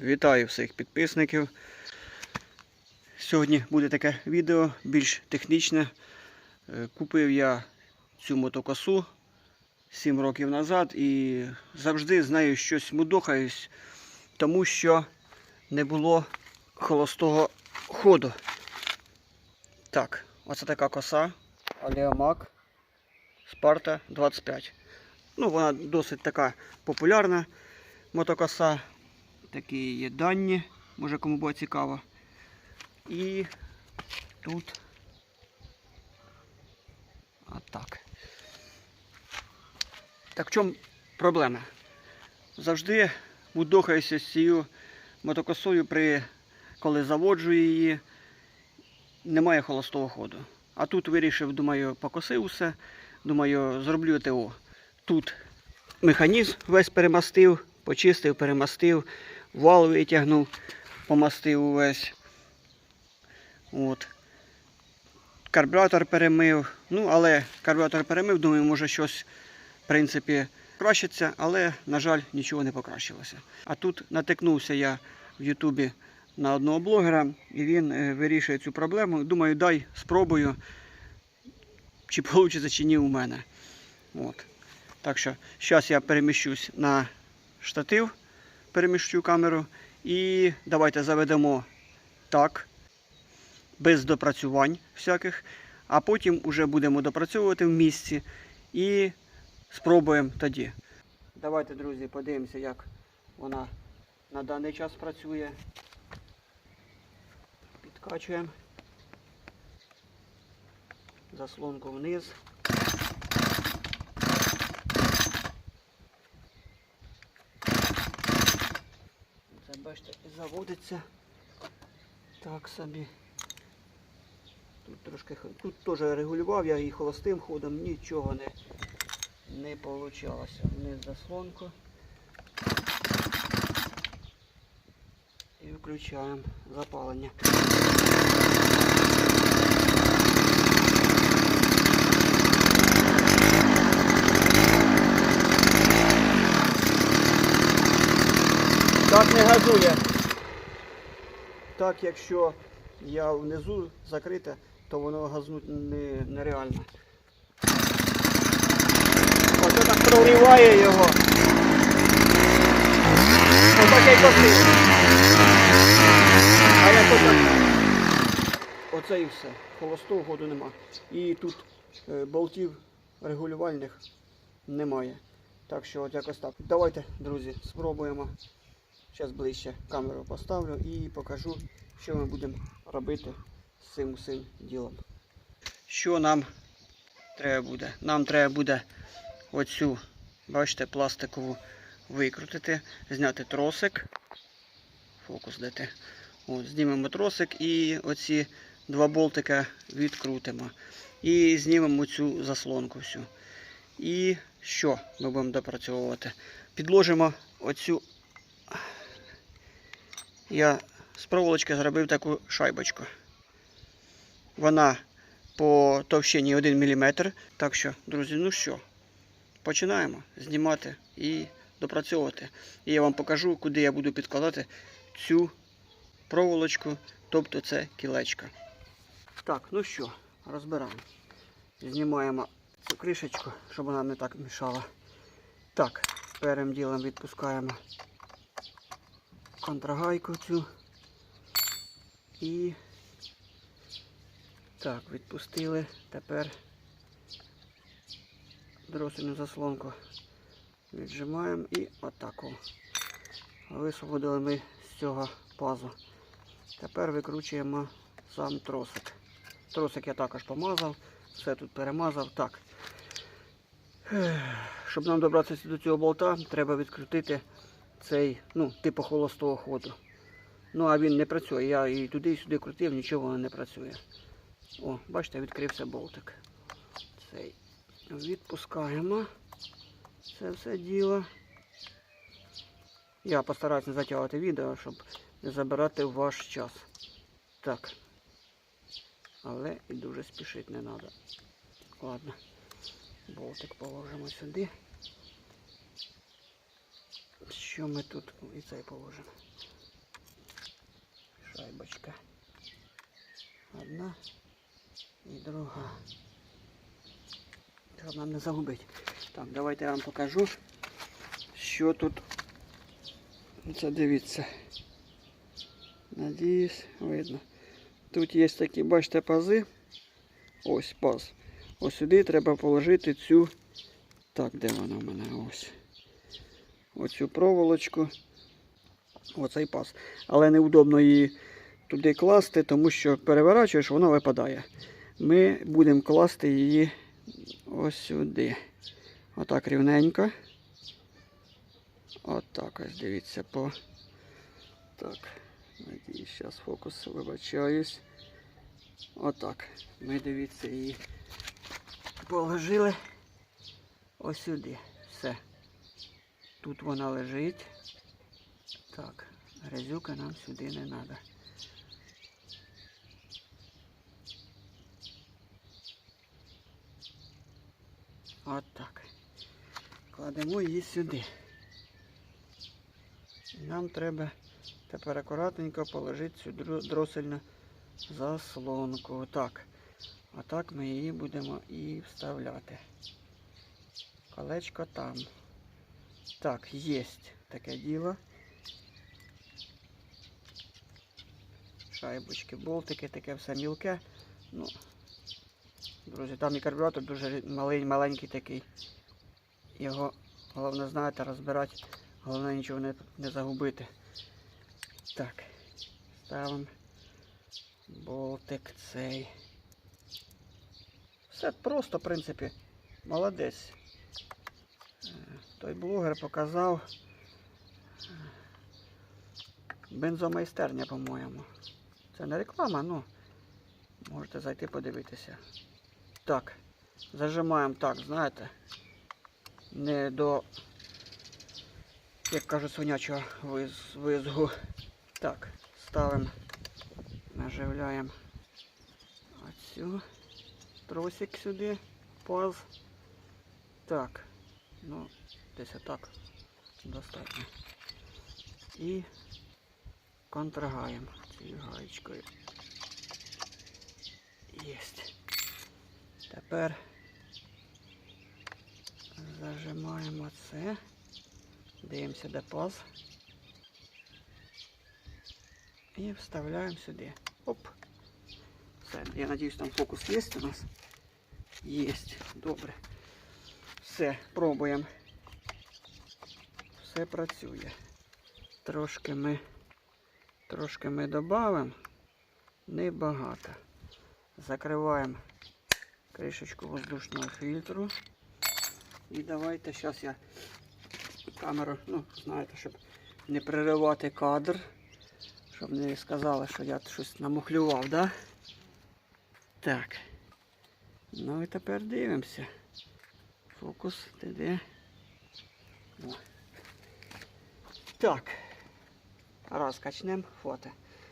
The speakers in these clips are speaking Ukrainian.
Вітаю всіх підписників. Сьогодні буде таке відео більш технічне. Е, Купив я цю мотокосу 7 років назад і завжди з нею щось мудохаюсь, тому що не було холостого ходу. Так, оце така коса Алеомак Спарта 25. Ну, вона досить така популярна мотокоса. Такі є дані, може кому буде цікаво. І тут отак. Так в чому проблема? Завжди мудохаюся з цією мотокосою, при, коли заводжу її, немає холостого ходу. А тут вирішив, думаю, покосив все. Думаю, зроблю ТО. Тут механізм весь перемастив, почистив, перемастив, вал витягнув, помастив увесь. От. Карбюратор перемив. Ну, але карбюратор перемив, думаю, може щось, в принципі, кращиться, але, на жаль, нічого не покращилося. А тут натикнувся я в Ютубі на одного блогера, і він е, вирішує цю проблему. Думаю, дай спробую, чи вийде, чи ні у мене. От. Так що зараз я переміщусь на штатив, переміщу камеру і давайте заведемо так, без допрацювань всяких, а потім вже будемо допрацьовувати в місці і спробуємо тоді. Давайте, друзі, подивимося, як вона на даний час працює. Підкачуємо. Заслонку вниз. Це бачите, заводиться так собі. Тут трошки тут теж регулював я і холостим ходом, нічого не, не вийшло. Вниз заслонку. І виключаємо запалення. Так не газує. Так, якщо я внизу закрите, то воно газнуть не, нереально. Оце так прориває його. Отакий косив. А як отак. Оце і все. Холостого ходу нема. І тут е, болтів регулювальних немає. Так що от якось так. Давайте, друзі, спробуємо. Зараз ближче камеру поставлю і покажу, що ми будемо робити з цим усім ділом. Що нам треба буде? Нам треба буде оцю, бачите, пластикову викрутити, зняти тросик. Фокус дати. От, знімемо тросик і оці два болтика відкрутимо. І знімемо цю заслонку всю. І що ми будемо допрацьовувати? Підложимо оцю я з проволочки зробив таку шайбочку. Вона по товщині 1 мм. Так що, друзі, ну що, починаємо знімати і допрацьовувати. І я вам покажу, куди я буду підкладати цю проволочку, тобто це кілечко. Так, ну що, розбираємо. Знімаємо цю кришечку, щоб вона не так мішала. Так, першим ділом відпускаємо контрагайку цю. І так, відпустили. Тепер дросельну заслонку віджимаємо і отаку. Висвободили ми з цього пазу. Тепер викручуємо сам тросик. Тросик я також помазав, все тут перемазав. Так. Щоб нам добратися до цього болта, треба відкрутити цей, ну, типу холостого ходу. Ну, а він не працює. Я і туди, і сюди крутив, нічого не працює. О, бачите, відкрився болтик. Цей відпускаємо. Це все діло. Я постараюсь не затягувати відео, щоб не забирати ваш час. Так. Але і дуже спішити не треба. Ладно. Болтик положимо сюди. Що ми тут і цей положимо? шайбочка. Одна і друга. Щоб нам не загубити. Так, давайте я вам покажу, що тут. Це дивіться. Надіюсь, видно. Тут є такі, бачите, пази. Ось паз. Ось сюди треба положити цю. Так, де вона в мене? Ось. Оцю проволочку. Оцей паз. Але неудобно її туди класти, тому що переворачуєш, воно випадає. Ми будемо класти її ось сюди. Отак рівненько. Отак ось дивіться по. Так. Надіюсь, зараз фокус вибачаюсь. Отак. Ми дивіться її положили ось сюди. Все. Тут вона лежить. Так, грязюка нам сюди не треба. От так. Кладемо її сюди. Нам треба тепер акуратненько положити цю дросельну заслонку. Отак. Отак ми її будемо і вставляти. Колечко там. Так, є таке діло. Шайбочки, болтики, таке все мілке. Ну, друзі, там і карбюратор дуже малий, маленький такий. Його головне знаєте, розбирати, головне нічого не, не загубити. Так, ставимо болтик цей. Все просто, в принципі, молодець. Той блогер показав бензомайстерня, по-моєму. Це не реклама, ну можете зайти подивитися. Так, зажимаємо так, знаєте, не до, як кажуть, свинячого визгу. Так, ставимо, наживляємо оцю тросик сюди, паз. Так, ну, десь отак достатньо. І контрагаємо цією гаєчкою. Єсть. Тепер зажимаємо це. Дивимося, де паз. І вставляємо сюди. Оп. Все, я надіюсь, там фокус є у нас. Єсть. Добре. Все, пробуємо. Все працює. Трошки ми, трошки ми додамо. Небагато. Закриваємо кришечку воздушного фільтру. І давайте зараз я камеру, ну, знаєте, щоб не переривати кадр. Щоб не сказали, що я щось намухлював, да? Так. Ну і тепер дивимося. Фокус, ти де? О. Так. Раз качнемо фото.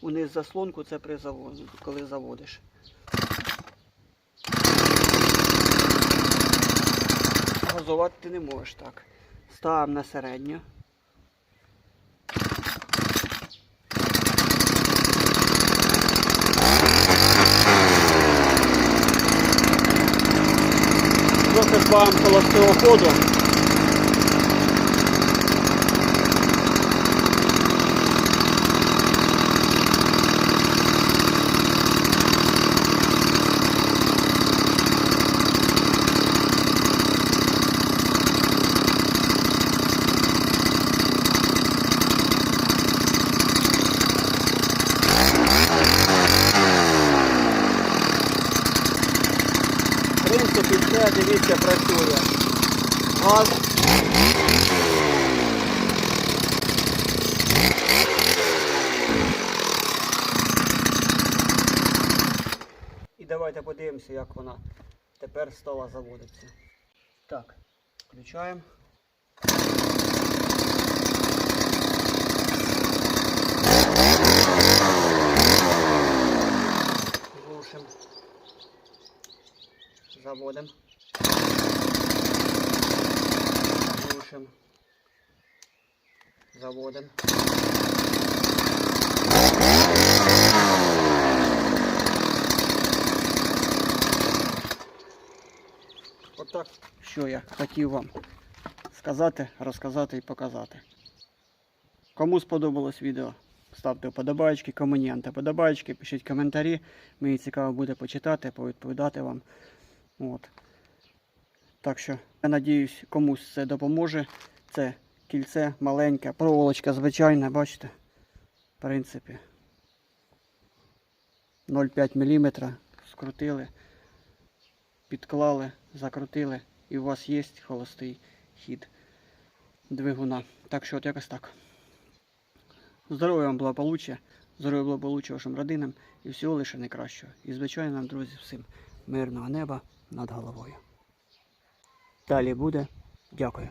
Униз заслонку це при заводу, коли заводиш. Газувати ти не можеш так. Ставимо на середню. Трохи збавимо холостого ходу. В принципі, все, дивіться, працює. Газ. І давайте подивимося, як вона тепер стала заводитися. Так, включаємо. Глушимо. Заводим. Глушим. Заводим. Отак, От що я хотів вам сказати, розказати і показати. Кому сподобалось відео, ставте вподобайки, кому ні, антиподобайки, пишіть коментарі. Мені цікаво буде почитати, повідповідати вам. От. Так що, я надіюсь, комусь це допоможе. Це кільце маленьке, проволочка звичайна, бачите? В принципі. 0,5 мм скрутили, підклали, закрутили, і у вас є холостий хід двигуна. Так що от якось так. Здоров'я вам благополуччя, здоров'я благополуччя вашим родинам і всього лише найкращого. І звичайно нам, друзі, всім мирного неба над головою. Далі буде. Дякую.